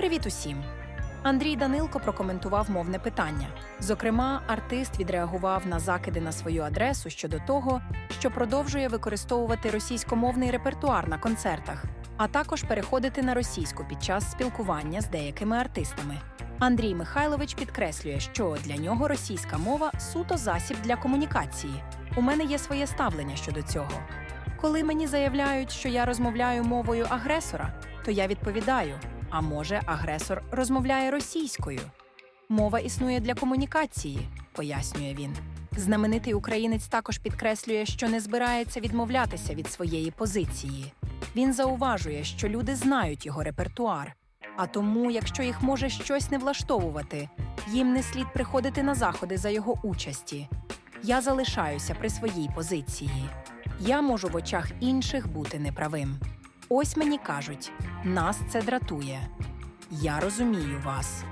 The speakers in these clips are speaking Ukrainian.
Привіт усім! Андрій Данилко прокоментував мовне питання. Зокрема, артист відреагував на закиди на свою адресу щодо того, що продовжує використовувати російськомовний репертуар на концертах, а також переходити на російську під час спілкування з деякими артистами. Андрій Михайлович підкреслює, що для нього російська мова суто засіб для комунікації. У мене є своє ставлення щодо цього. Коли мені заявляють, що я розмовляю мовою агресора, то я відповідаю: а може, агресор розмовляє російською? Мова існує для комунікації, пояснює він. Знаменитий українець також підкреслює, що не збирається відмовлятися від своєї позиції. Він зауважує, що люди знають його репертуар, а тому, якщо їх може щось не влаштовувати, їм не слід приходити на заходи за його участі. Я залишаюся при своїй позиції. Я можу в очах інших бути неправим. Ось мені кажуть, нас це дратує. Я розумію вас.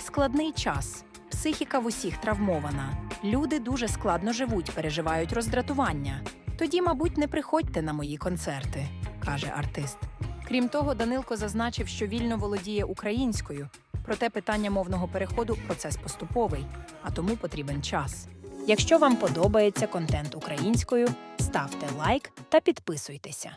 Складний час. Психіка в усіх травмована. Люди дуже складно живуть, переживають роздратування. Тоді, мабуть, не приходьте на мої концерти, каже артист. Крім того, Данилко зазначив, що вільно володіє українською, проте питання мовного переходу процес поступовий, а тому потрібен час. Якщо вам подобається контент українською, ставте лайк та підписуйтеся.